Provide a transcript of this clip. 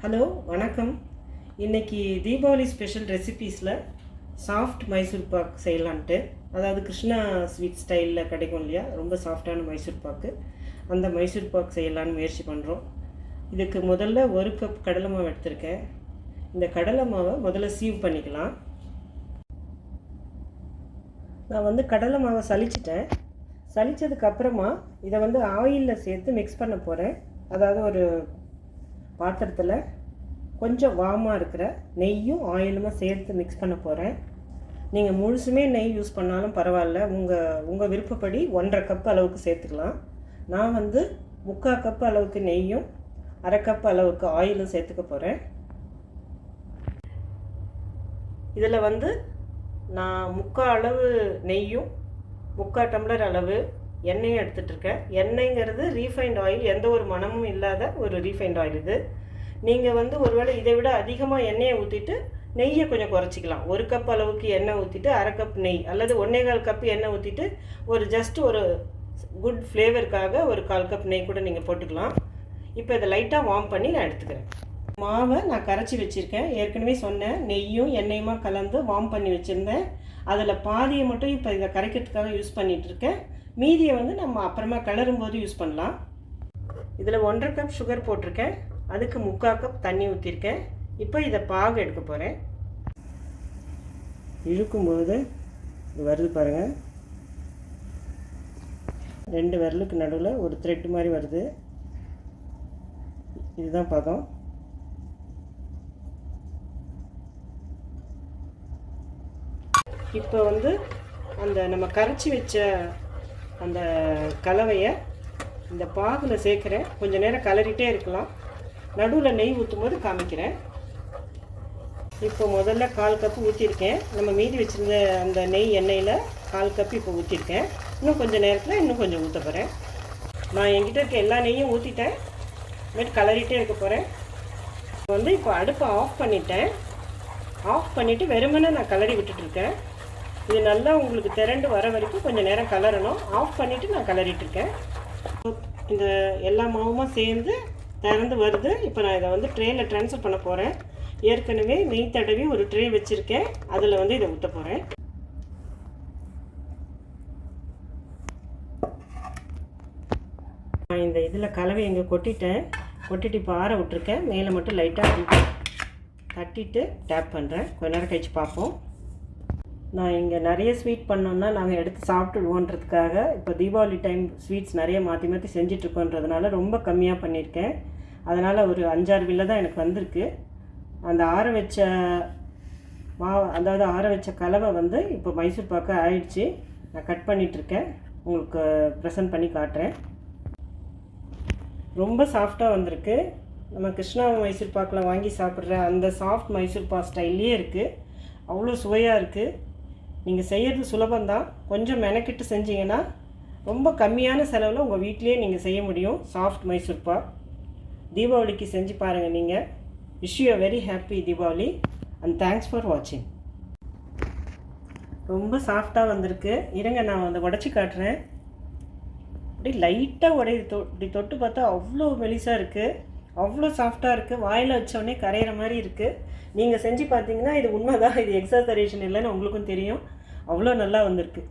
Hello வணக்கம். இன்னைக்கு Deepavali special ரெசிபீஸில் சாஃப்ட் மைசூர் பாக் செய்யலான்ட்டு. அதாவது கிருஷ்ணா ஸ்வீட் ஸ்டைலில் கிடைக்கும் இல்லையா? ரொம்ப சாஃப்டான மைசூர் பாக்கு அந்த மைசூர் பாக் செய்யலான்னு முயற்சி பண்ணுறோம் இதுக்கு முதல்ல ஒரு கப் கடலை மாவு எடுத்திருக்கேன். இந்த கடலை மாவை முதல்ல சீவ் பண்ணிக்கலாம். நான் வந்து கடலை மாவை சலிச்சிட்டேன் சலித்ததுக்கப்புறமா இதை வந்து ஆயிலில் சேர்த்து மிக்ஸ் பண்ண போகிறேன் அதாவது ஒரு பாத்திரத்தில் கொஞ்சம் வாமாக இருக்கிற நெய்யும் ஆயிலுமே சேர்த்து மிக்ஸ் பண்ண போகிறேன் நீங்கள் முழுசுமே நெய் யூஸ் பண்ணாலும் பரவாயில்ல. உங்கள் உங்கள் விருப்பப்படி ஒன்றரை கப் அளவுக்கு சேர்த்துக்கலாம். நான் வந்து முக்கால் கப் அளவுக்கு நெய்யும் அரை கப் அளவுக்கு ஆயிலும் சேர்த்துக்க போகிறேன் இதில் வந்து நான் முக்கால் அளவு நெய்யும் முக்கால் டம்ளர் அளவு எண்ணெயும் எடுத்துகிட்ருக்கேன் எண்ணெய்ங்கிறது ரீஃபைண்ட் ஆயில் எந்த ஒரு மனமும் இல்லாத ஒரு ரீஃபைண்ட் ஆயில் இது. நீங்கள் வந்து ஒருவேளை இதை விட அதிகமாக எண்ணெயை ஊற்றிட்டு நெய்யை கொஞ்சம் குறைச்சிக்கலாம். ஒரு கப் அளவுக்கு எண்ணெய் ஊற்றிட்டு அரை கப் நெய் அல்லது ஒன்றே கால் கப் எண்ணெய் ஊற்றிட்டு ஒரு ஜஸ்ட் ஒரு குட் ஃப்ளேவருக்காக ஒரு கால் கப் நெய் கூட நீங்கள் போட்டுக்கலாம். இப்போ இதை லைட்டாக வார்ம் பண்ணி நான் எடுத்துக்கிறேன். மாவை நான் கரைச்சி வச்சுருக்கேன். ஏற்கனவே சொன்னேன் நெய்யும் எண்ணெயுமா கலந்து வார்ம் பண்ணி வச்சுருந்தேன். அதில் பாதியை மட்டும் இப்போ இதை கரைக்கிறதுக்காக யூஸ் பண்ணிகிட்ருக்கேன் மீதியை வந்து நம்ம அப்புறமா கிளறும் போது யூஸ் பண்ணலாம். இதில் ஒன்றரை கப் சுகர் போட்டிருக்கேன். அதுக்கு முக்கால் கப் தண்ணி ஊற்றிருக்கேன் இப்போ இதை பாகு எடுக்க போகிறேன் இழுக்கும்போது இது வருது பாருங்கள் ரெண்டு விரலுக்கு நடுவில் ஒரு த்ரெட் மாதிரி வருது. இதுதான் பதம். இப்போ வந்து அந்த நம்ம கரைச்சி வச்ச அந்த கலவையை இந்த பாகில் சேர்க்குறேன். கொஞ்சம் நேரம் கலரிட்டே இருக்கலாம். நடுவில் நெய் ஊற்றும் போது காமிக்கிறேன். இப்போ முதல்ல கால் கப்பு ஊற்றிருக்கேன் நம்ம மீதி வச்சுருந்த அந்த நெய் எண்ணெயில் கால் கப்பு இப்போ ஊற்றிருக்கேன் இன்னும் கொஞ்சம் நேரத்தில் இன்னும் கொஞ்சம் ஊற்ற போகிறேன் நான் என்கிட்ட இருக்க எல்லா நெய்யும் ஊற்றிட்டேன் இனிமேட்டு கலரிட்டே இருக்க போகிறேன் வந்து இப்போ அடுப்பை ஆஃப் பண்ணிட்டேன். ஆஃப் பண்ணிவிட்டு வெறுமனே நான் கலரி விட்டுட்ருக்கேன் இது நல்லா உங்களுக்கு திரண்டு வர வரைக்கும் கொஞ்சம் நேரம் கலரணும். ஆஃப் பண்ணிவிட்டு நான் கலரிட்டுருக்கேன் இந்த எல்லா மாவுமா சேர்ந்து திறந்து வருது. இப்போ நான் இதை வந்து ட்ரேயில் ட்ரான்ஸ்ஃபர் பண்ண போகிறேன் ஏற்கனவே நெய் தடவி ஒரு ட்ரே வச்சுருக்கேன். அதில் வந்து இதை ஊற்ற போகிறேன் நான் இந்த இதில் கலவை இங்கே கொட்டிட்டேன். கொட்டிட்டு இப்போ ஆற விட்ருக்கேன் மேலே மட்டும் லைட்டாக தட்டிட்டு டேப் பண்ணுறேன் கொஞ்ச நேரம் கழிச்சு பார்ப்போம். நான் இங்கே நிறைய ஸ்வீட் பண்ணோன்னா நாங்கள் எடுத்து சாப்பிட்டுடுவோன்றதுக்காக இப்போ தீபாவளி டைம் ஸ்வீட்ஸ் நிறைய மாற்றி மாற்றி செஞ்சிட்ருக்கோன்றதுனால ரொம்ப கம்மியாக பண்ணியிருக்கேன். அதனால் ஒரு அஞ்சாறு வில்ல தான் எனக்கு வந்திருக்கு. அந்த ஆற வச்ச மாவு அதாவது ஆற வச்ச கலவை வந்து இப்போ மைசூர் பாக்கு ஆயிடுச்சு. நான் கட் பண்ணிகிட்ருக்கேன் உங்களுக்கு ப்ரெசன்ட் பண்ணி காட்டுறேன். ரொம்ப சாஃப்டாக வந்திருக்கு. நம்ம கிருஷ்ணா மைசூர் பாக்கில் வாங்கி சாப்பிட்ற அந்த சாஃப்ட் மைசூர் பா ஸ்டைல்லையே இருக்குது அவ்வளோ சுவையாக இருக்குது நீங்கள் செய்கிறது சுலபந்தான் கொஞ்சம் மெனக்கிட்டு செஞ்சீங்கன்னா ரொம்ப கம்மியான செலவில் உங்கள் வீட்டிலேயே நீங்கள் செய்ய முடியும். சாஃப்ட் மைசூர் பாக் தீபாவளிக்கு செஞ்சு பாருங்கள் நீங்கள் wish you very happy Deepavali and thanks for வாட்சிங் ரொம்ப சாஃப்டாக வந்திருக்கு. இருங்க நான் வந்து உடச்சி காட்டுறேன். அப்படியே லைட்டாக உடைய தொ இப்படி தொட்டு பார்த்தா அவ்வளோ மெலிசாக இருக்குது அவ்வளோ சாஃப்டாக இருக்குது வாயில் வச்சோடனே கரையிற மாதிரி இருக்குது நீங்கள் செஞ்சு பார்த்தீங்கன்னா இது உண்மை தான் இது எக்ஸாசரேஷன் இல்லைன்னு உங்களுக்கும் தெரியும். அவ்வளோ நல்லா வந்திருக்கு.